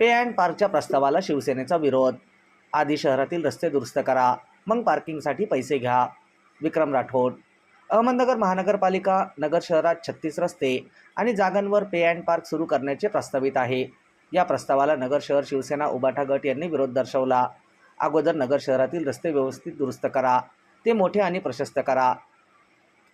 पे and पार्कच्या प्रस्तावाला शिवसेनेचा विरोध. आधी शहरातील रस्ते दुरुस्त करा मग पार्किंगसाठी पैसे घ्या. विक्रम राठोड अहमदनगर महानगरपालिका नगर शहरात छत्तीस रस्ते आणि जागांवर पे अँड पार्क सुरू करण्याचे प्रस्तावित आहे. या प्रस्तावाला नगर शहर शिवसेना उबाठा गट यांनी विरोध दर्शवला. अगोदर नगर शहरातील रस्ते व्यवस्थित दुरुस्त करा ते मोठे आणि प्रशस्त करा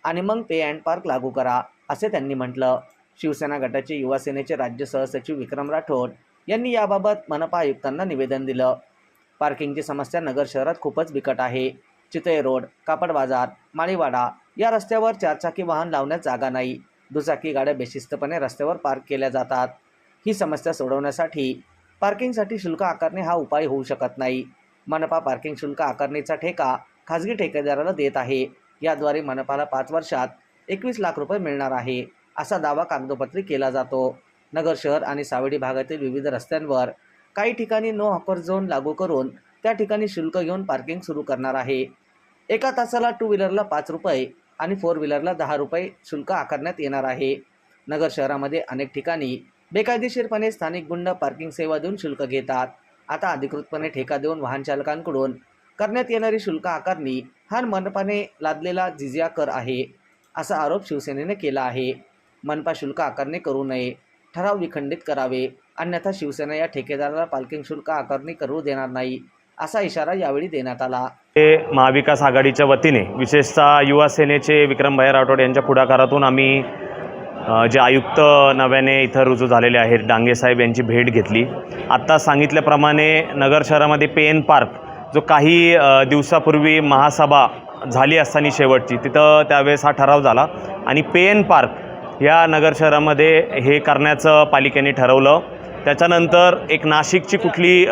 आणि मग पे अँड पार्क लागू करा असे त्यांनी म्हटलं. शिवसेना गटाचे युवासेनेचे राज्य सहसचिव विक्रम राठोड यांनी याबाबत मनपा आयुक्तांना निवेदन दिलं. पार्किंगची समस्या नगर शहरात खूपच बिकट आहे. चितळे रोड कापड बाजार माळीवाडा या रस्त्यावर चारचाकी वाहन लावण्यास जागा नाही. दुचाकी गाड्या बेशिस्तपणे रस्त्यावर पार्क केल्या जातात. ही समस्या सोडवण्यासाठी पार्किंगसाठी शुल्क आकारणे हा उपाय होऊ शकत नाही. मनपा पार्किंग शुल्क आकारणीचा ठेका खाजगी ठेकेदाराला देत आहे. याद्वारे मनपाला पाच वर्षात एकवीस लाख रुपये मिळणार आहे असा दावा कागदोपत्री केला जातो. नगर शहर आणि सावडी भागातील विविध रस्त्यांवर काही ठिकाणी नो हॉकर झोन लागू करून त्या ठिकाणी शुल्क घेऊन पार्किंग सुरू करणार आहे. एका तासाला टू व्हीलरला पाच रुपये आणि फोर व्हीलरला दहा रुपये शुल्क आकारण्यात येणार आहे. नगर शहरामध्ये अनेक ठिकाणी बेकायदेशीरपणे स्थानिक गुंड पार्किंग सेवा देऊन शुल्क घेतात. आता अधिकृतपणे ठेका देऊन वाहन चालकांकडून करण्यात येणारी शुल्क आकारणी हा मनपाने लादलेला जिजिया कर आहे असा आरोप शिवसेनेने केला आहे. मनपा शुल्क आकारणी करू नये. ठराव विखंडित करावे. अन्यथा शिवसेना या ठेकेदाराला पार्किंग शुल्क आकारणी करू देणार नाही असा इशारा यावेळी देण्यात आला. हे महाविकास आघाडीच्या वतीने विशेषतः युवा सेनेचे विक्रमभाई राठोड यांच्या पुढाकारातून आम्ही जे आयुक्त नव्याने इथं रुजू झालेले आहेत डांगे साहेब यांची भेट घेतली. आत्ता सांगितल्याप्रमाणे नगर शहरामध्ये पे एन पार्क जो काही दिवसापूर्वी महासभा झाली असताना शेवटची तिथं त्यावेळेस हा ठराव झाला. आणि पे एन पार्क या नगर शहरामध्ये हे करण्याचं पालिकेने ठरवलं. त्याच्यानंतर एक नाशिकची कुठली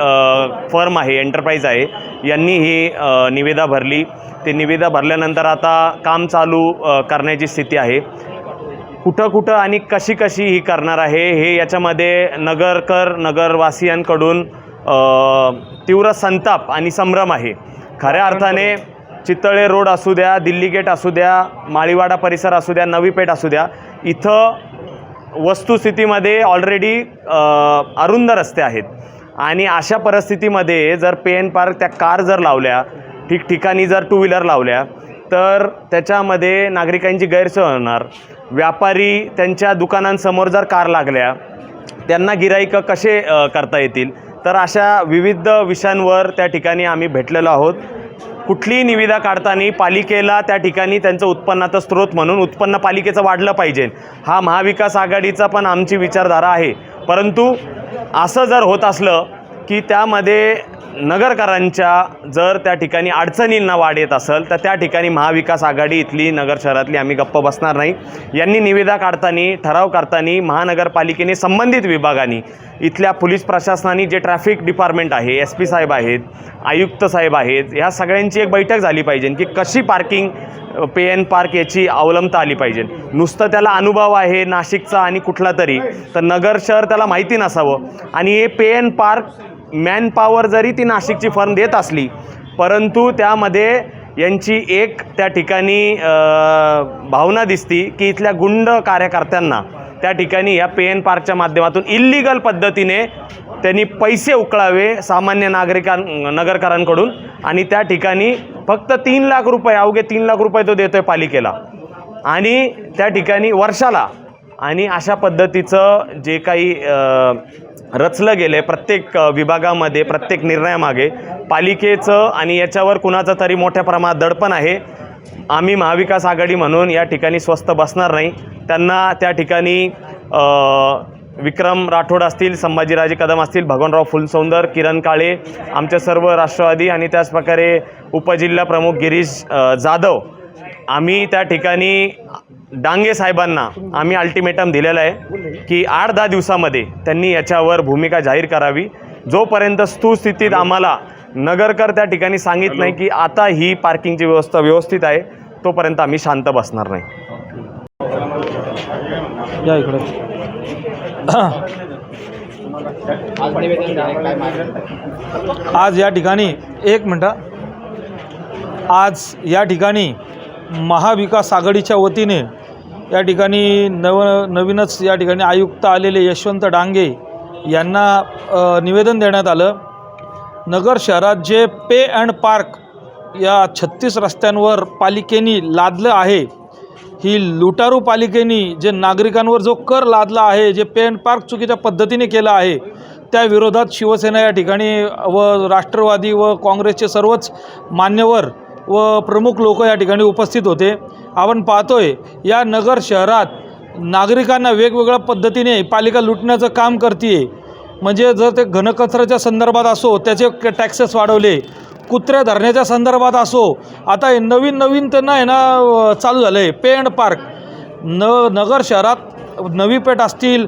फर्म आहे एंटरप्राईज आहे यांनी ही निविदा भरली. ते निविदा भरल्यानंतर आता काम चालू करण्याची स्थिती आहे. कुठं कुठं आणि कशी कशी ही करणार आहे हे याच्यामध्ये नगरकर नगरवासियांकडून तीव्र संताप आणि संभ्रम आहे. खऱ्या अर्थाने चितळे रोड असू द्या दिल्ली गेट असू द्या माळीवाडा परिसर असू द्या नवी पेठ असू द्या इथं वस्तुस्थितीमध्ये ऑलरेडी अरुंद रस्ते आहेत. आणि अशा परिस्थितीमध्ये जर पेन पार्क त्या कार जर लावल्या ठिकठिकाणी जर टू व्हीलर लावल्या तर त्याच्यामध्ये नागरिकांची गैरसोय होणार. व्यापारी त्यांच्या दुकानांसमोर जर कार लागल्या त्यांना गिराईकं कसे करता येतील? तर अशा विविध विषयांवर त्या ठिकाणी आम्ही भेटलेलो आहोत. कुठलीही निविदा काढताना पालिकेला त्या ठिकाणी त्यांचं उत्पन्नाचा स्रोत म्हणून उत्पन्न पालिकेचं वाढलं पाहिजे. हा महाविकास आघाडीचा पण आमची विचारधारा आहे. परंतु असं जर होत असलं की त्यामध्ये नगरकरांच्या जर त्या ठिकाणी अडचणींना वाढ येत असेल तर त्या ठिकाणी महाविकास आघाडी इथली नगर शहरातली आम्ही गप्प बसणार नाही. यांनी निविदा काढताना ठराव करताना महानगरपालिकेने संबंधित विभागाने इथल्या पोलीस प्रशासनाने जे ट्रॅफिक डिपार्टमेंट आहे एस पी साहेब आहेत आयुक्त साहेब आहेत ह्या सगळ्यांची एक बैठक झाली पाहिजे की कशी पार्किंग पे एन पार्क याची अवलंबता आली पाहिजे. नुसतं त्याला अनुभव आहे नाशिकचा आणि कुठला तरी तर नगर शहर त्याला माहिती नसावं. आणि हे pay and park manpower जरी ती नाशिकची फर्म देत असली परंतु त्यामध्ये यांची एक त्या ठिकाणी भावना दिसती की इथल्या गुंड कार्यकर्त्यांना त्या ठिकाणी या पी एन पार्कच्या माध्यमातून इल्लिगल पद्धतीने त्यांनी पैसे उकळावे सामान्य नागरिकां नगरकरांकडून आणि त्या ठिकाणी फक्त तीन लाख रुपये अवघे तीन लाख रुपये तो देतोय पालिकेला. आणि त्या ठिकाणी वर्षाला आणि अशा पद्धतीचं जे काही रचलं गेलं आहे प्रत्येक विभागामध्ये प्रत्येक निर्णयामागे. पालिकेचं आणि याच्यावर कुणाचं तरी मोठ्या प्रमाणात दडपण आहे. आम्ही महाविकास आघाडी म्हणून या ठिकाणी स्वस्त बसणार नाही. त्यांना त्या ठिकाणी विक्रम राठोड असतील संभाजीराजे कदम असतील भगवानराव फुलसौंदर किरण काळे आमच्या सर्व राष्ट्रवादी आणि त्याचप्रकारे उपजिल्हा प्रमुख गिरीश जाधव. आम्ही त्या ठिकाणी डांगे साहेबांना आम्ही अल्टिमेटम दिलेलं आहे की आठ दहा दिवसामध्ये त्यांनी याच्यावर भूमिका जाहीर करावी. जोपर्यंत स्तुस्थितीत आम्हाला नगरकर त्या ठिकाणी सांगित नाही की आता ही पार्किंगची व्यवस्था व्यवस्थित आहे तोपर्यंत आम्ही शांत बसणार नाही. या इकडे. आज या ठिकाणी एक मिनटं. आज या ठिकाणी महाविकास आघाडीच्या वतीने या ठिकाणी नव नवीनच या ठिकाणी आयुक्त आलेले यशवंत डांगे यांना निवेदन देण्यात आलं. नगर शहरात जे पे अँड पार्क या छत्तीस रस्त्यांवर पालिकेनी लादलं आहे ही लुटारू पालिकेनी जे नागरिकांवर जो कर लादला आहे जे पे अँड पार्क चुकीच्या पद्धतीने केलं आहे त्या विरोधात शिवसेना या ठिकाणी व राष्ट्रवादी व काँग्रेसचे सर्वच मान्यवर व प्रमुख लोक या ठिकाणी उपस्थित होते. आपण पाहतोय या नगर शहरात नागरिकांना वेगवेगळ्या पद्धतीने पालिका लुटण्याचं काम करते म्हणजे जर ते घनकचऱ्याच्या संदर्भात असो त्याचे टॅक्सेस वाढवले कुत्र्या धरण्याच्या संदर्भात असो आता हे नवीन नवीन त्यांना आहे ना चालू झालं आहे पे अँड पार्क. न नगर शहरात नवी पेठ असतील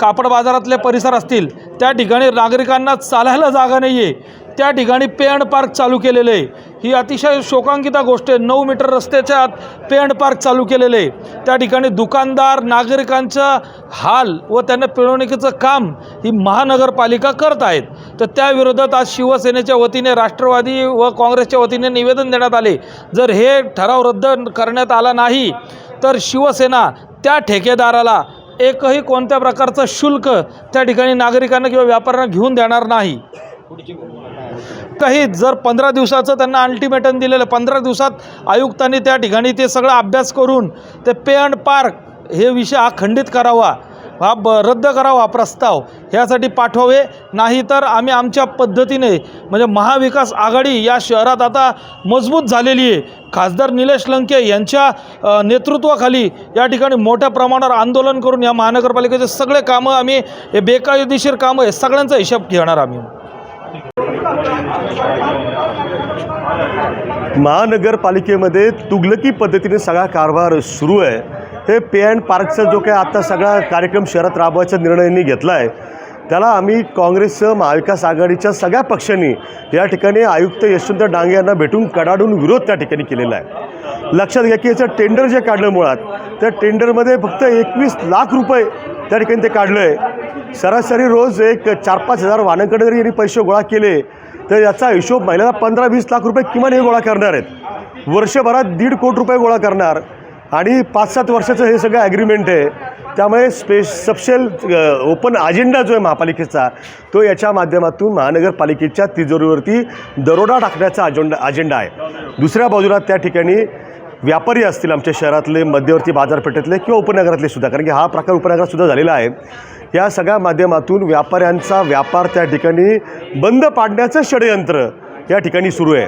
कापड बाजारातले परिसर असतील त्या ठिकाणी नागरिकांना चालायला जागा नाही आहे त्या ठिकाणी पे अँड पार्क चालू केलेलं आहे. ही अतिशय शोकांकिता गोष्ट आहे. नऊ मीटर रस्त्याच्या आत पेंड पार्क चालू केलेले आहे. त्या ठिकाणी दुकानदार नागरिकांचा हाल व त्यांना पिळवणुकीचं काम ही महानगरपालिका करत आहेत. तर त्याविरोधात आज शिवसेनेच्या वतीने राष्ट्रवादी व काँग्रेसच्या वतीने निवेदन देण्यात आले. जर हे ठराव रद्द करण्यात आला नाही तर शिवसेना त्या ठेकेदाराला एकही कोणत्या प्रकारचं शुल्क त्या ठिकाणी नागरिकांना किंवा व्यापाऱ्यांना घेऊन देणार नाही. काही जर पंधरा दिवसाचं त्यांना अल्टिमेटम दिलेलं पंधरा दिवसात आयुक्तांनी त्या ठिकाणी ते सगळं अभ्यास करून ते पे अँड पार्क हे विषय हा खंडित करावा हा ब रद्द करावा हा प्रस्ताव ह्यासाठी पाठवावे. नाही तर आम्ही आमच्या पद्धतीने म्हणजे महाविकास आघाडी या शहरात आता मजबूत झालेली आहे. खासदार निलेश लंके यांच्या नेतृत्वाखाली या ठिकाणी मोठ्या प्रमाणावर आंदोलन करून या महानगरपालिकेचे सगळे कामं आम्ही हे बेकायदेशीर कामं आहे सगळ्यांचा हिशोब घेणार आम्ही. महानगरपालिकेमध्ये तुगलकी पद्धतीने सगळा कारभार सुरू आहे. हे पे अँड पार्कचा जो काही आता सगळा कार्यक्रम शहरात राबवायचा निर्णयांनी घेतला आहे त्याला आम्ही काँग्रेससह महाविकास आघाडीच्या सगळ्या पक्षांनी या ठिकाणी आयुक्त यशवंत डांगे यांना भेटून कडाडून विरोध त्या ठिकाणी केलेला आहे. लक्षात घ्या की याचं टेंडर जे काढलं मुळात त्या टेंडरमध्ये फक्त एकवीस लाख रुपये त्या ठिकाणी ते काढलं आहे सरासरी रोज एक चार पाच हजार वाहनांकडे जरी यांनी पैसे गोळा केले तर याचा हिशोब महिन्याला पंधरा वीस लाख रुपये किमान हे गोळा करणार आहेत. वर्षभरात दीड कोटी रुपये गोळा करणार. आणि पाच सात वर्षाचं हे सगळं ॲग्रीमेंट आहे. त्यामुळे स्पेश सबशेल ओपन अजेंडा जो आहे महापालिकेचा तो याच्या माध्यमातून महानगरपालिकेच्या तिजोरीवरती दरोडा टाकण्याचा अजेंडा अजेंडा आहे. दुसऱ्या बाजूला त्या ठिकाणी व्यापारी असतील आमच्या शहरातले मध्यवर्ती बाजारपेठेतले किंवा उपनगरातले सुद्धा कारण की हा प्रकार उपनगरात सुद्धा झालेला आहे. या सगळ्या माध्यमातून व्यापाऱ्यांचा व्यापार त्या ठिकाणी बंद पाडण्याचं षडयंत्र या ठिकाणी सुरू आहे.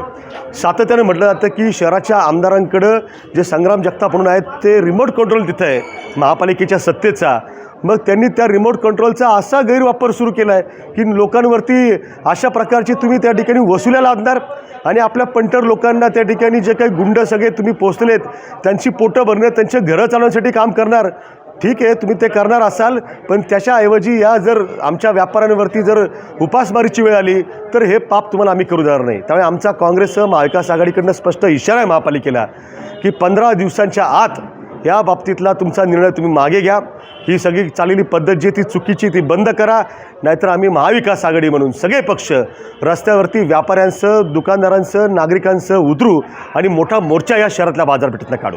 सातत्यानं म्हटलं जातं की शहराच्या आमदारांकडं जे संग्राम जगताप म्हणून आहेत ते रिमोट कंट्रोल तिथं आहे. महापालिकेच्या सत्तेचा. मग त्यांनी त्या रिमोट कंट्रोलचा असा गैरवापर सुरू केला आहे की लोकांवरती अशा प्रकारची तुम्ही त्या ठिकाणी वसुल्या लादणार आणि आपल्या पंटर लोकांना त्या ठिकाणी जे काही गुंड सगळे तुम्ही पोचलेत त्यांची पोटं भरणे त्यांचे घरं चालवण्यासाठी काम करणार. ठीक आहे तुम्ही ते करणार असाल पण त्याच्याऐवजी या जर आमच्या व्यापाऱ्यांवरती जर उपासमारीची वेळ आली तर हे पाप तुम्हाला आम्ही करू देणार नाही. त्यामुळे आमचा काँग्रेससह महाविकास आघाडीकडनं स्पष्ट इशारा आहे महापालिकेला की पंधरा दिवसांच्या आत या बाबतीतला तुमचा निर्णय तुम्ही मागे घ्या. ही सगळी चाललेली पद्धत जी ती चुकीची ती बंद करा. नाहीतर आम्ही महाविकास आघाडी म्हणून सगळे पक्ष रस्त्यावरती व्यापाऱ्यांसह दुकानदारांसह नागरिकांसह उतरू आणि मोठा मोर्चा या शहरातल्या बाजारपेठेतनं काढू.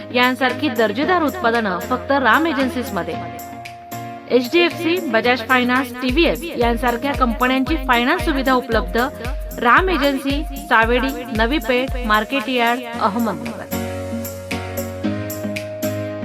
यांसारखी दर्जेदार उत्पादनं फक्त Ram एजन्सीजमध्ये H D F C Bajaj finance TVS यांसारख्या कंपन्यांची फायनान्स सुविधा उपलब्ध Ram agency Savedi Navi Peth market yard Ahmednagar.